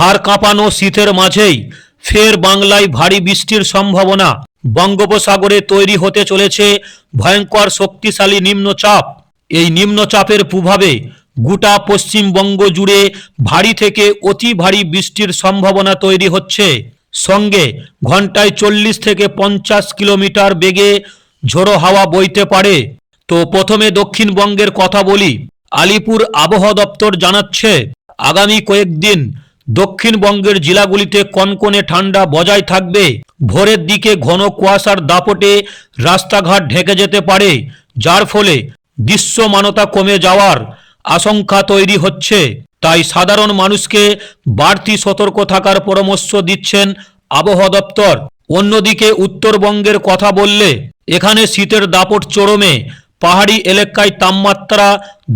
হাড় কাঁপানো শীতের মাঝেই ফের বাংলায় ভারী বৃষ্টির সম্ভাবনা। বঙ্গোপসাগরে তৈরি হতে চলেছে ভয়ঙ্কর শক্তিশালী নিম্নচাপ। এই নিম্নচাপের প্রভাবে গোটা পশ্চিমবঙ্গ জুড়ে ভারী থেকে অতি ভারী বৃষ্টির সম্ভাবনা তৈরি হচ্ছে। সঙ্গে ঘন্টায় চল্লিশ থেকে পঞ্চাশ কিলোমিটার বেগে ঝোড়ো হাওয়া বইতে পারে। তো প্রথমে দক্ষিণবঙ্গের কথা বলি। আলিপুর আবহাওয়া দপ্তর জানাচ্ছে, আগামী কয়েকদিন দক্ষিণবঙ্গের জেলাগুলিতে কনকনে ঠান্ডা বজায় থাকবে। ভোরের দিকে ঘন কুয়াশার দাপটে রাস্তাঘাট ঢেকে যেতে পারে, যার ফলে দৃশ্যমানতা কমে যাওয়ার আশঙ্কা তৈরি হচ্ছে। তাই সাধারণ মানুষকে বাড়তি সতর্ক থাকার পরামর্শ দিচ্ছেন আবহাওয়া দপ্তর। অন্যদিকে উত্তরবঙ্গের কথা বললে, এখানে শীতের দাপট চরমে। পাহাড়ি এলাকায় তাপমাত্রা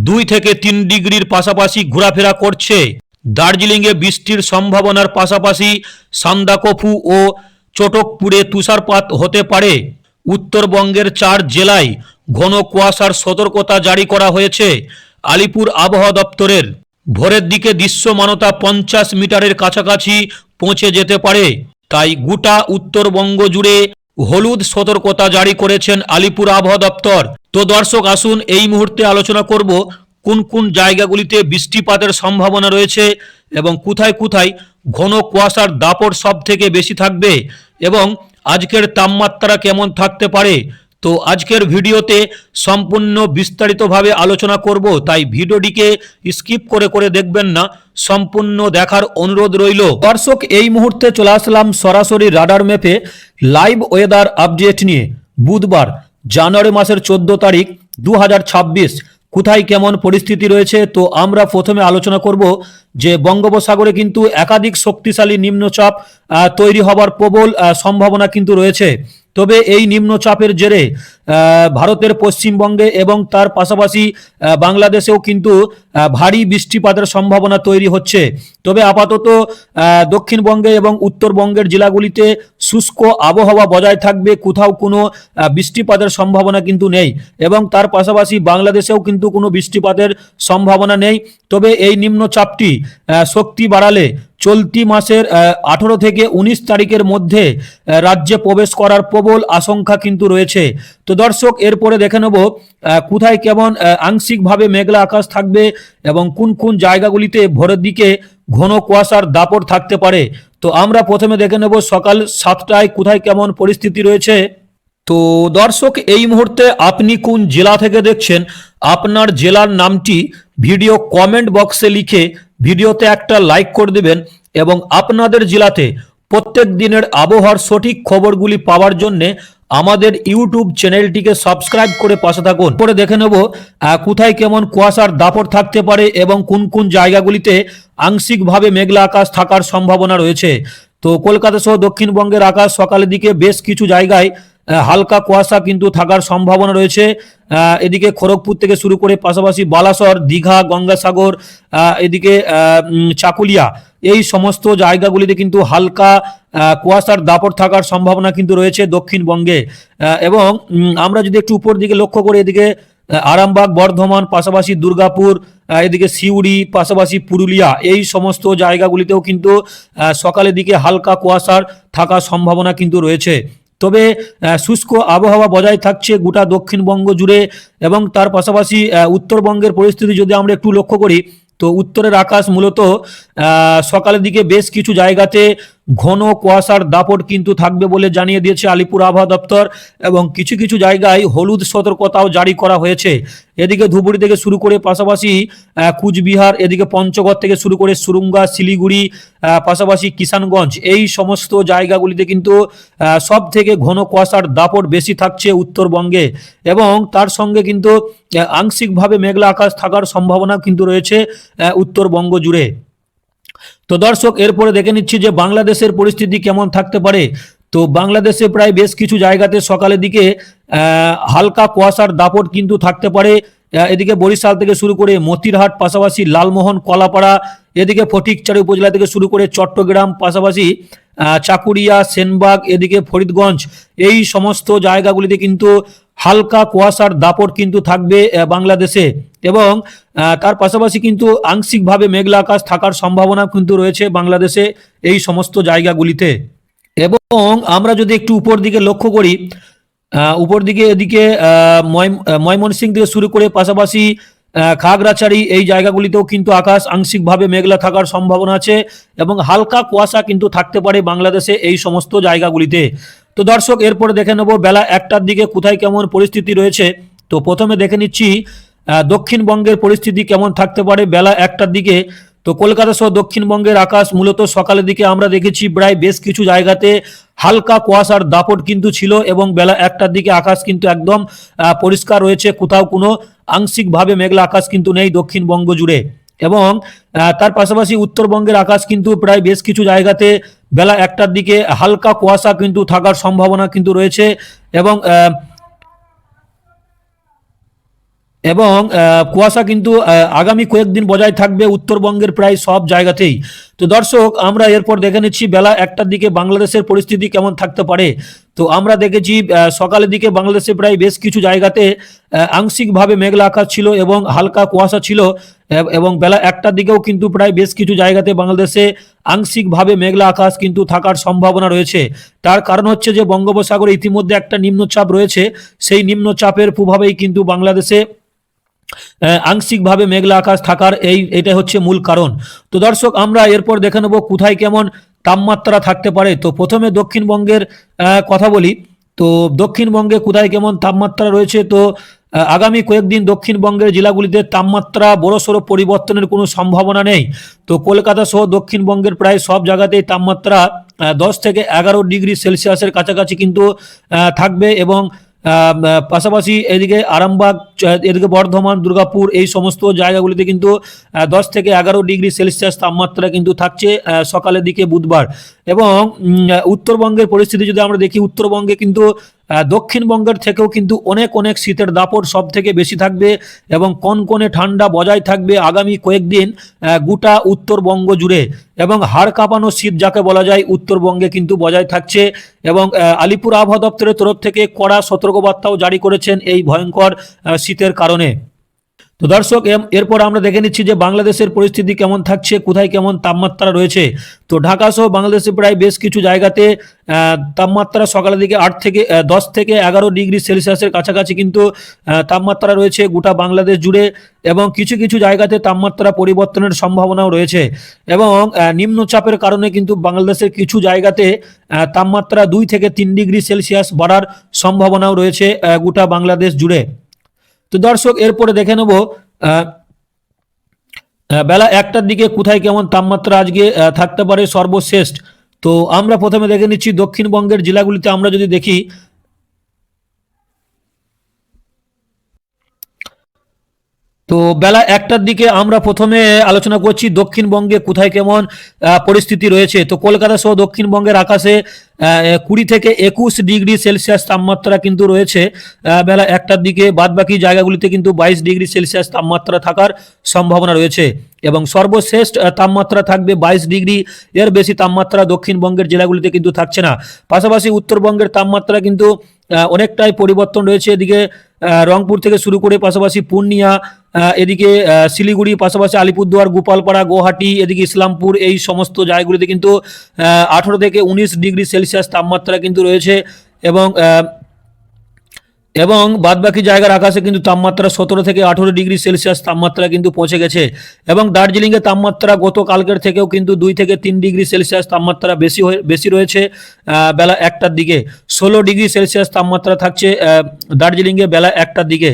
দুই থেকে তিন ডিগ্রির পাশাপাশি ঘোরাফেরা করছে। দার্জিলিংয়ে বৃষ্টির সম্ভাবনার পাশাপাশি সান্দাকফু ও চটকপুরে তুষারপাত হতে পারে। উত্তরবঙ্গের চার জেলায় ঘন কুয়াশার সতর্কতা জারি করা হয়েছে আলিপুর আবহাওয়া দপ্তরের। ভোরের দিকে দৃশ্যমানতা পঞ্চাশ মিটারের কাছাকাছি পৌঁছে যেতে পারে। তাই গোটা উত্তরবঙ্গ জুড়ে হলুদ সতর্কতা জারি করেছেন আলিপুর আবহাওয়া দপ্তর। তো দর্শক, আসুন এই মুহূর্তে আলোচনা করব কোন কোন জায়গাগুলিতে বৃষ্টিপাতের সম্ভাবনা রয়েছে এবং কোথায় কোথায় ঘন কুয়াশার দাপট সব থেকে বেশি থাকবে এবং আজকের তাপমাত্রা কেমন থাকতে পারে? তো আজকের ভিডিওতে সম্পূর্ণ বিস্তারিতভাবে আলোচনা করব, তাই ভিডিওটিকে স্কিপ করে করে দেখবেন না, সম্পূর্ণ দেখার অনুরোধ রইল। দর্শক, এই মুহূর্তে চলে আসলাম সরাসরি রাডার ম্যাপে লাইভ ওয়েদার আপডেট নিয়ে। বুধবার, জানুয়ারি মাসের চোদ্দ তারিখ দু হাজার ছাব্বিশ। কোথায় কেমন পরিস্থিতি রয়েছে, তো আমরা প্রথমে আলোচনা করব যে বঙ্গোপসাগরে কিন্তু একাধিক শক্তিশালী নিম্নচাপ তৈরি হবার প্রবল সম্ভাবনা কিন্তু রয়েছে। তবে এই নিম্নচাপের জেরে ভারতের পশ্চিমবঙ্গে এবং তার পাশাপাশি বাংলাদেশেও কিন্তু ভারী বৃষ্টিপাতের সম্ভাবনা তৈরি হচ্ছে। তবে আপাতত দক্ষিণবঙ্গে এবং উত্তরবঙ্গের জেলাগুলিতে শুষ্ক আবহাওয়া বজায় থাকবে, কোথাও কোনো বৃষ্টিপাতের সম্ভাবনা কিন্তু নেই এবং তার পাশাপাশি বাংলাদেশেও কিন্তু কোনো বৃষ্টিপাতের সম্ভাবনা নেই। তবে এই নিম্নচাপটি শক্তি বাড়ালে চলতি মাসের আঠারো থেকে উনিশ তারিখের মধ্যে রাজ্যে প্রবেশ করার প্রবল আশঙ্কা কিন্তু রয়েছে। তো দর্শক, এরপরে দেখে নেব কোথায় কেমন আংশিকভাবে মেঘলা আকাশ থাকবে এবং কোন কোন জায়গাগুলিতে ভোরের দিকে ঘন কুয়াশার দাপট থাকতে পারে। তো আমরা প্রথমে দেখে নেব সকাল সাতটায় কোথায় কেমন পরিস্থিতি রয়েছে। তো দর্শক, এই মুহূর্তে আপনি কোন জেলা থেকে দেখছেন? আপনার জেলার নামটি ভিডিও কমেন্ট বক্সে লিখে ভিডিওতে একটা লাইক করে দেবেন এবং আপনাদের জেলাতে প্রত্যেক দিনের আবহাওয়ার সঠিক খবরগুলি পাওয়ার জন্যে আমাদের ইউটিউব চ্যানেলটিকে সাবস্ক্রাইব করে পাশে থাকুন। পরে দেখে নেব কোথায় কেমন কুয়াশার দাপট থাকতে পারে এবং কোন কোন জায়গাগুলিতে আংশিকভাবে মেঘলা আকাশ থাকার সম্ভাবনা রয়েছে। তো কলকাতা সহ দক্ষিণবঙ্গের আকাশ সকালের দিকে বেশ কিছু জায়গায় হালকা কুয়াশা কিন্তু থাকার সম্ভাবনা রয়েছে। এদিকে খড়গপুর থেকে শুরু করে পাশাপাশি বালাসর, দীঘা, গঙ্গাসাগর এদিকে চাকুলিয়া এই সমস্ত জায়গাগুলিতে কিন্তু হালকা কুয়াশার দাপট থাকার সম্ভাবনা কিন্তু রয়েছে দক্ষিণবঙ্গে। এবং আমরা যদি একটু উপর দিকে লক্ষ্য করি, এদিকে আরামবাগ, বর্ধমান, পাশাপাশি দুর্গাপুর এদিকে সিউড়ি, পাশাপাশি পুরুলিয়া এই সমস্ত জায়গাগুলিতেও কিন্তু সকালের দিকে হালকা কুয়াশার থাকার সম্ভাবনা কিন্তু রয়েছে। তবে শুষ্ক আবহাওয়া বজায় থাকছে গোটা দক্ষিণবঙ্গ জুড়ে এবং তার পাশাপাশি উত্তরবঙ্গের পরিস্থিতি যদি আমরা একটু লক্ষ্য করি, তো উত্তরের আকাশ মূলত সকালের দিকে বেশ কিছু জায়গাতে ঘন কুয়াশার দাপট কিন্তু থাকবে বলে জানিয়ে দিয়েছে আলিপুর আবহাওয়া দপ্তর এবং কিছু কিছু জায়গায় হলুদ সতর্কতাও জারি করা হয়েছে। এদিকে ধুবুরি থেকে শুরু করে পাশাপাশি কুচবিহার, এদিকে পঞ্চগড় থেকে শুরু করে সুরুঙ্গা, শিলিগুড়ি পাশাপাশি কিষানগঞ্জ, এই সমস্ত জায়গাগুলিতে কিন্তু সব থেকে ঘন কুয়াশার দাপট বেশি থাকছে উত্তরবঙ্গে এবং তার সঙ্গে কিন্তু আংশিকভাবে মেঘলা আকাশ থাকার সম্ভাবনা কিন্তু রয়েছে উত্তরবঙ্গ জুড়ে। তো দর্শক, এরপরে দেখে নিচ্ছি যে বাংলাদেশের পরিস্থিতি কেমন থাকতে পারে। তো বাংলাদেশে প্রায় বেশ কিছু জায়গাতে সকালের দিকে হালকা কুয়াশার দাপট কিন্তু থাকতে পারে। এদিকে বরিশাল থেকে শুরু করে মতিরহাট, পাশাপাশি লালমোহন, কলাপাড়া, এদিকে ফটিকচারি উপজেলা থেকে শুরু করে চট্টগ্রাম, পাশাপাশি চাকুরিয়া, সেনবাগ, এদিকে ফরিদগঞ্জ, এই সমস্ত জায়গাগুলিতে কিন্তু হালকা কুয়াশার দাপট কিন্তু থাকবে বাংলাদেশে এবং তার পাশাপাশি কিন্তু আংশিকভাবে মেঘলা আকাশ থাকার সম্ভাবনা কিন্তু রয়েছে বাংলাদেশে এই সমস্ত জায়গাগুলিতে। এবং আমরা যদি একটু উপর দিকে লক্ষ্য করি উপর দিকে এদিকে ময়মনসিংহ থেকে শুরু করে পাশাপাশি খাগড়াছড়ি এই জায়গাগুলিতেও কিন্তু আকাশ আংশিকভাবে মেঘলা থাকার সম্ভাবনা আছে এবং হালকা কুয়াশা কিন্তু থাকতে পারে বাংলাদেশে এই সমস্ত জায়গাগুলিতে। তো দর্শক, এরপরে দেখে নেব বেলা একটার দিকে কোথায় কেমন পরিস্থিতি রয়েছে। তো প্রথমে দেখে নিচ্ছি দক্ষিণবঙ্গের পরিস্থিতি কেমন থাকতে পারে বেলা একটার দিকে। তো কলকাতা সহ দক্ষিণবঙ্গের আকাশ মূলত সকালের দিকে আমরা দেখেছি প্রায় বেশ কিছু জায়গাতে হালকা কুয়াশার দাপট কিন্তু ছিল এবং বেলা একটার দিকে আকাশ কিন্তু একদম পরিষ্কার রয়েছে। কোথাও কোনো আংশিকভাবে মেঘলা আকাশ কিন্তু নেই দক্ষিণবঙ্গ জুড়ে এবং তার পাশাপাশি উত্তরবঙ্গের আকাশ কিন্তু প্রায় বেশ কিছু জায়গাতে বেলা একটার দিকে হালকা কুয়াশা কিন্তু থাকার সম্ভাবনা কিন্তু রয়েছে এবং এবং কুয়াশা কিন্তু আগামী কয়েকদিন বজায় থাকবে উত্তরবঙ্গের প্রায় সব জায়গাতেই। তো দর্শক, আমরা এরপর দেখে নিচ্ছি বেলা একটার দিকে বাংলাদেশের পরিস্থিতি কেমন থাকতে পারে। তো আমরা দেখেছি সকালের দিকে বাংলাদেশে প্রায় বেশ কিছু জায়গাতে আংশিকভাবে মেঘলা আকাশ ছিল এবং হালকা কুয়াশা ছিল, এবং বেলা একটার দিকেও কিন্তু প্রায় বেশ কিছু জায়গাতে বাংলাদেশে আংশিকভাবে মেঘলা আকাশ কিন্তু থাকার সম্ভাবনা রয়েছে। তার কারণ হচ্ছে যে বঙ্গোপসাগরে ইতিমধ্যে একটা নিম্নচাপ রয়েছে। সেই নিম্নচাপের প্রভাবেই কিন্তু বাংলাদেশে আংশিকভাবে মেঘলা আকাশ থাকার এই এটা হচ্ছে মূল কারণ। তো দর্শক, আমরা এরপর দেখে নেব কোথায় কেমন তাপমাত্রা থাকতে পারে। তো প্রথমে দক্ষিণবঙ্গের কথা বলি। তো দক্ষিণবঙ্গে কোথায় কেমন তাপমাত্রা রয়েছে? তো আগামী কয়েকদিন দক্ষিণবঙ্গের জেলাগুলিতে তাপমাত্রা বড়সড় পরিবর্তনের কোনো সম্ভাবনা নেই। তো কলকাতা সহ দক্ষিণবঙ্গের প্রায় সব জায়গাতেই তাপমাত্রা দশ থেকে এগারো ডিগ্রি সেলসিয়াসের কাছাকাছি কিন্তু থাকবে এবং পাশাপাশি এদিকে আরামবাগ এদিকে বর্ধমান, দুর্গাপুর এই সমস্ত জায়গাগুলিতে কিন্তু দশ থেকে এগারো ডিগ্রি সেলসিয়াস তাপমাত্রা কিন্তু থাকছে সকালের দিকে বুধবার। এবং উত্তরবঙ্গের পরিস্থিতি যদি আমরা দেখি, উত্তরবঙ্গে কিন্তু দক্ষিণবঙ্গের থেকেও কিন্তু অনেক অনেক শীতের দাপট সব থেকে বেশি থাকবে এবং কনকনে ঠান্ডা বজায় থাকবে আগামী কয়েকদিন গোটা উত্তরবঙ্গ জুড়ে এবং হাড় কাঁপানো শীত যাকে বলা যায় উত্তরবঙ্গে কিন্তু বজায় থাকছে এবং আলিপুর আবহাওয়া দপ্তরের তরফ থেকে কড়া সতর্কবার্তাও জারি করেছেন এই ভয়ঙ্কর শীতের কারণে। তো দর্শক এরপর আমরা দেখে নিচ্ছি যে বাংলাদেশের পরিস্থিতি কেমন থাকছে, কোথায় কেমন তাপমাত্রা রয়েছে। তো ঢাকা সহ বাংলাদেশে প্রায় বেশ কিছু জায়গাতে তাপমাত্রা সকালের দিকে আট থেকে দশ থেকে এগারো ডিগ্রি সেলসিয়াসের কাছাকাছি কিন্তু তাপমাত্রা রয়েছে গোটা বাংলাদেশ জুড়ে এবং কিছু কিছু জায়গাতে তাপমাত্রা পরিবর্তনের সম্ভাবনাও রয়েছে। এবং নিম্নচাপের কারণে কিন্তু বাংলাদেশের কিছু জায়গাতে তাপমাত্রা দুই থেকে তিন ডিগ্রি সেলসিয়াস বাড়ার সম্ভাবনাও রয়েছে গোটা বাংলাদেশ জুড়ে। তো দর্শক, এরপরে দেখে নেব বেলা একটার দিকে কোথায় কেমন তাপমাত্রা আজকে থাকতে পারে সর্বশেষ। তো আমরা প্রথমে দেখে নিচ্ছি, দক্ষিণবঙ্গের জেলাগুলিতে আমরা যদি দেখি, তো বেলা একটার দিকে আমরা প্রথমে আলোচনা করছি দক্ষিণবঙ্গে কোথায় কেমন পরিস্থিতি রয়েছে। তো কলকাতা সহ দক্ষিণবঙ্গের আকাশে কুড়ি থেকে একুশ ডিগ্রি সেলসিয়াস তাপমাত্রা কিন্তু রয়েছে। বেলা একটার দিকে, বাদবাকি জায়গাগুলিতে কিন্তু বাইশ ডিগ্রি সেলসিয়াস তাপমাত্রা থাকার সম্ভাবনা রয়েছে এবং সর্বশেষ তাপমাত্রা থাকবে বাইশ ডিগ্রি, এর বেশি তাপমাত্রা দক্ষিণবঙ্গের জেলাগুলিতে কিন্তু থাকছে না। পাশাপাশি উত্তরবঙ্গের তাপমাত্রা কিন্তু অনেকটাই পরিবর্তন রয়েছে এদিকে রংপুর থেকে শুরু করে পাশাপাশি পূর্ণিয়া এদিকে শিলিগুড়ি, পাশাপাশি আলিপুরদুয়ার, গোপালপাড়া, গুয়াহাটি, এদিকে ইসলামপুর, এই সমস্ত জায়গাগুলিতে কিন্তু আঠারো থেকে উনিশ ডিগ্রি সেলসিয়াস তাপমাত্রা কিন্তু রয়েছে এবং এবং বাদবাকি জায়গার আকাশে কিন্তু তাপমাত্রা সতেরো থেকে আঠেরো ডিগ্রি সেলসিয়াস তাপমাত্রা কিন্তু পৌঁছে গেছে। এবং দার্জিলিংয়ে তাপমাত্রা গতকালকের থেকেও কিন্তু দুই থেকে তিন ডিগ্রি সেলসিয়াস তাপমাত্রা বেশি হয়ে, বেশি রয়েছে বেলা একটার দিকে। ষোলো ডিগ্রি সেলসিয়াস তাপমাত্রা থাকছে দার্জিলিংয়ে বেলা একটার দিকে।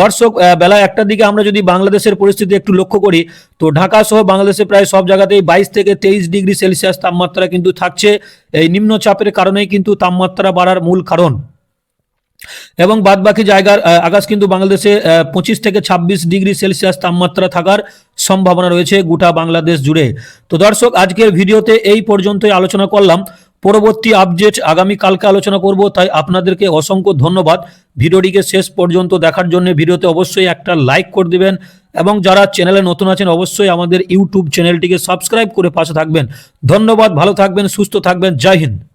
দর্শক বেলা একটার দিকে আমরা যদি বাংলাদেশের পরিস্থিতি একটু লক্ষ্য করি, তো ঢাকা সহ বাংলাদেশে প্রায় সব জায়গাতেই বাইশ থেকে তেইশ ডিগ্রি সেলসিয়াস তাপমাত্রা কিন্তু থাকছে। এই নিম্নচাপের কারণেই কিন্তু তাপমাত্রা বাড়ার মূল কারণ। এবং বাদবাকি জায়গার আকাশ কিন্তু বাংলাদেশে পঁচিশ থেকে ছাব্বিশ ডিগ্রি সেলসিয়াস তাপমাত্রা থাকার সম্ভাবনা রয়েছে গোটা বাংলাদেশ জুড়ে। তো দর্শক, আজকের ভিডিওতে এই পর্যন্তই আলোচনা করলাম। পরবর্তী আপডেট আগামী কালকে আলোচনা করব, তাই আপনাদেরকে অসংখ্য ধন্যবাদ। ভিডিওটিকে শেষ পর্যন্ত দেখার জন্য ভিডিওতে অবশ্যই একটা লাইক করে দিবেন এবং যারা চ্যানেলে নতুন আছেন, অবশ্যই আমাদের ইউটিউব চ্যানেলটিকে সাবস্ক্রাইব করে পাশে থাকবেন। ধন্যবাদ, ভালো থাকবেন, সুস্থ থাকবেন, জয় হিন্দ।